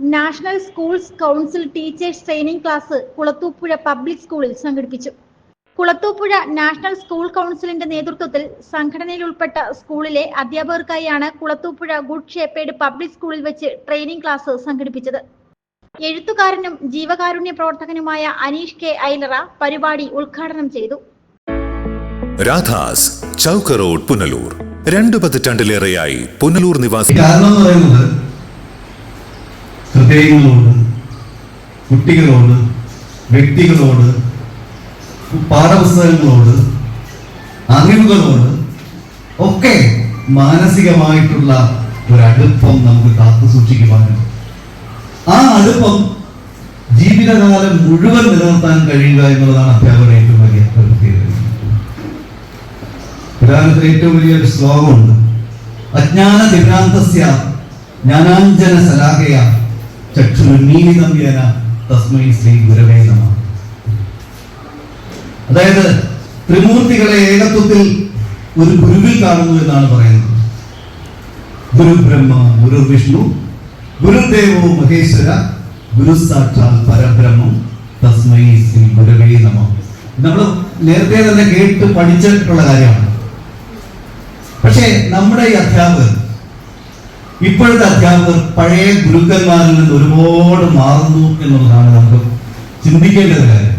National schools council teachers training class Kulathupuzha public സ്കൂളിൽ സംഘടിപ്പിച്ചു. Kulathupuzha national school കൗൺസിലിന്റെ നേതൃത്വത്തിൽ സംഘടനയിൽ ഉൾപ്പെട്ട സ്കൂളിലെ അധ്യാപകർക്കായാണ് കുളത്തൂപ്പുഴ ഗുഡ് ഷേപ്പേഡ് പബ്ലിക് സ്കൂളിൽ വെച്ച് ട്രെയിനിംഗ് ക്ലാസ് സംഘടിപ്പിച്ചത്. എഴുത്തുകാരനും ജീവകാരുണ്യ പ്രവർത്തകനുമായ അനീഷ് കെ ഐലറ പരിപാടി ഉദ്ഘാടനം ചെയ്തു. രാധാസ് ചൗക്ക് റോഡ് പുനലൂർ. രണ്ടു പതിറ്റാണ്ടിലേറെയായി പുനലൂർ നിവാസി കാരണം ഹൃദയങ്ങളോട് കുട്ടികളോട് വ്യക്തികളോട് പാഠപുസ്തകങ്ങളോട് അറിവുകളോട് ഒക്കെ മാനസികമായിട്ടുള്ള ഒരടുപ്പം നമുക്ക് കാത്തു സൂക്ഷിക്കുവാനും ആ അടുപ്പം ജീവിതകാലം മുഴുവൻ നിലനിർത്താൻ കഴിയുക എന്നുള്ളതാണ് അധ്യാപകരുടെ ഏറ്റവും വലിയ പ്രത്യേകത. ഏറ്റവും വലിയൊരു ശ്ലോകമുണ്ട്. അജ്ഞാന ദിഗ്രാന്തസ്യ ജ്ഞാനാഞ്ജന സലാഹയ ചക്ഷുരുന്മീലിതം യേന തസ്മൈ ശ്രീ ഗുരവേ നമ. അതായത് ത്രിമൂർത്തികളെ ഏകത്വത്തിൽ ഒരു ഗുരുവിൽ കാണുന്നു എന്നാണ് പറയുന്നത്. ഗുരു ബ്രഹ്മ ഗുരു വിഷ്ണു ഗുരുദേവോ മഹേശ്വര ഗുരു സാക്ഷാൽ പരബ്രഹ്മം തസ്മൈ ശ്രീ ഗുരവേ നമ. നമ്മൾ നേരത്തെ തന്നെ കേട്ട് പഠിച്ചിട്ടുള്ള കാര്യമാണ്. പക്ഷേ നമ്മുടെ ഈ അധ്യാപകർ ഇപ്പോഴത്തെ അധ്യാപകർ പഴയ ഗുരുക്കന്മാരിൽ നിന്ന് ഒരുപാട് മാറുന്നു എന്നുള്ളതാണ് നമുക്ക് ചിന്തിക്കേണ്ട കാര്യം.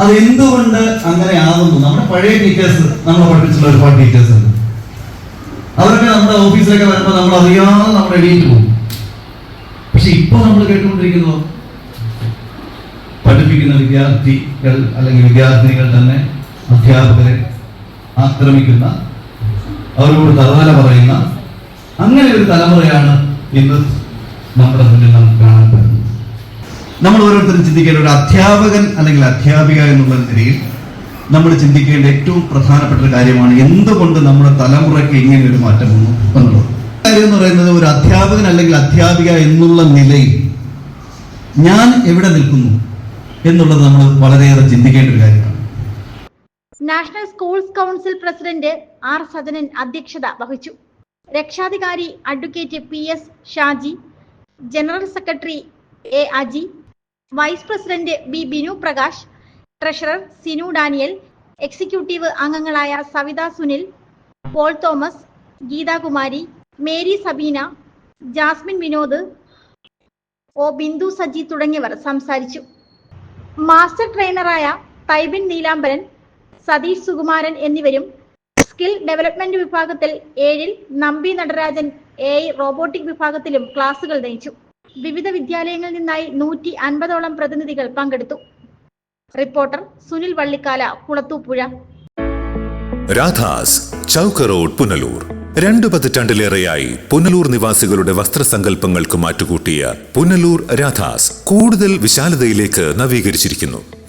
അത് എന്തുകൊണ്ട് അങ്ങനെ ആകുന്നു നമ്മുടെ പഴയ ടീച്ചേഴ്സ് നമ്മളെ പഠിപ്പിച്ചുള്ള ഒരുപാട് ടീച്ചേഴ്സ് ഉണ്ട്. അവരൊക്കെ നമ്മുടെ ഓഫീസിലൊക്കെ വരുമ്പോൾ നമ്മൾ അറിയാതെ നമ്മൾ എഴുതിയിട്ട് പോകും. പക്ഷെ ഇപ്പൊ നമ്മൾ കേട്ടുകൊണ്ടിരിക്കുന്നു പഠിപ്പിക്കുന്ന വിദ്യാർത്ഥികൾ അല്ലെങ്കിൽ വിദ്യാർത്ഥിനികൾ തന്നെ അധ്യാപകരെ ആക്രമിക്കുന്ന അവരോട് തറവല പറയുന്ന അങ്ങനെ ഒരു തലമുറയാണ് ഇന്ന് നമ്മുടെ മുന്നിൽ നമുക്ക് കാണാൻ പറ്റുന്നത്. നമ്മൾ ഓരോരുത്തരും ചിന്തിക്കേണ്ട ഒരു അധ്യാപകൻ അല്ലെങ്കിൽ അധ്യാപിക എന്നുള്ള നിലയിൽ നമ്മൾ ചിന്തിക്കേണ്ട ഏറ്റവും പ്രധാനപ്പെട്ട ഒരു കാര്യമാണ് എന്തുകൊണ്ട് നമ്മുടെ തലമുറയ്ക്ക് ഇങ്ങനെ ഒരു മാറ്റം വന്നു എന്നുള്ളത്. കാര്യം എന്ന് പറയുന്നത് ഒരു അധ്യാപകൻ അല്ലെങ്കിൽ അധ്യാപിക എന്നുള്ള നിലയിൽ ഞാൻ എവിടെ നിൽക്കുന്നു എന്നുള്ളത് നമ്മൾ വളരെയേറെ ചിന്തിക്കേണ്ട ഒരു കാര്യമാണ്. National schools council president R Sajanan അധ്യക്ഷത വഹിച്ചു. രക്ഷാധികാരി advocate P S Shaji general secretary A Aji vice president B Binu Prakash treasurer Sinu Daniel executive അംഗങ്ങളായ Savitha Sunil Paul Thomas Geethakumari Mary Sabeena Jasmine Vinod O Bindu Saji തുടങ്ങിയവർ സംസാരിച്ചു. മാസ്റ്റർ ട്രെയിനറായ തൈബിൻ നീലാംബരൻ സതീഷ് സുകുമാരൻ എന്നിവരും സ്കിൽ ഡെവലപ്മെന്റ് വിഭാഗത്തിൽ ഏഴിൽ നമ്പി നടരാജൻ എ റോബോട്ടിക് വിഭാഗത്തിലും ക്ലാസുകൾ നയിച്ചു. വിവിധ വിദ്യാലയങ്ങളിൽ നിന്നായി നൂറ്റി അൻപതോളം പ്രതിനിധികൾ പങ്കെടുത്തു. റിപ്പോർട്ടർ സുനിൽ വള്ളിക്കാല കുളത്തൂപ്പുഴ. രാധാസ് ചൗക്ക റോഡ് പുനലൂർ. രണ്ടു പതിറ്റാണ്ടിലേറെയായി പുനലൂർ നിവാസികളുടെ വസ്ത്രസങ്കല്പങ്ങൾക്ക് മാറ്റുകൂട്ടിയ പുനലൂർ രാധാസ് കൂടുതൽ വിശാലതയിലേക്ക് നവീകരിച്ചിരിക്കുന്നു.